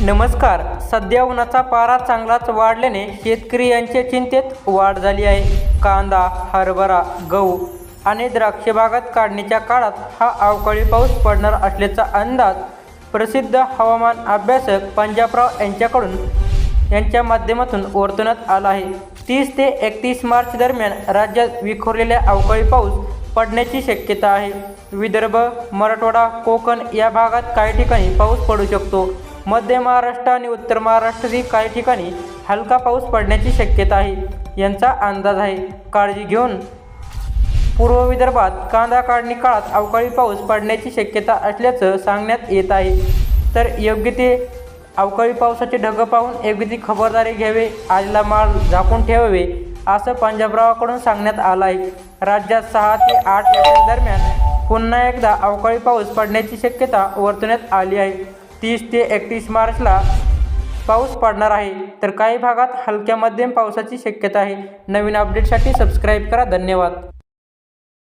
नमस्कार. सध्या उन्हाचा पारा चांगलाच वाढल्याने शेतकरी यांच्या चिंतेत वाढ झाली आहे. कांदा हरभरा गहू आणि द्राक्ष बागात काढणीच्या काळात हा अवकाळी पाऊस पडणार असल्याचा अंदाज प्रसिद्ध हवामान अभ्यासक पंजाबराव यांच्याकडून यांच्या माध्यमातून वर्तवण्यात आला आहे. तीस ते एकतीस मार्च दरम्यान राज्यात विखुरलेल्या अवकाळी पाऊस पडण्याची शक्यता आहे. विदर्भ मराठवाडा कोकण या भागात काही ठिकाणी पाऊस पडू शकतो. मध्य महाराष्ट्र आणि उत्तर महाराष्ट्रातील काही ठिकाणी हलका पाऊस पडण्याची शक्यता आहे. यांचा अंदाज आहे. काळजी घेऊन. पूर्व विदर्भात कांदा काढणी काळात अवकाळी पाऊस पडण्याची शक्यता असल्याचं सांगण्यात येत आहे. तर योग्य ते अवकाळी पावसाचे ढग पाहून योग्य ती खबरदारी घ्यावे. आलेला माल झाकून ठेवावे असं पंजाबरावाकडून सांगण्यात आलं आहे. राज्यात सहा ते आठ दरम्यान पुन्हा एकदा अवकाळी पाऊस पडण्याची शक्यता वर्तवण्यात आली आहे. तीस ते एकतीस मार्चला पाऊस पडणार आहे. तर काही भागात हलक्या मध्यम पावसाची शक्यता आहे. नवीन अपडेटसाठी सबस्क्राईब करा. धन्यवाद.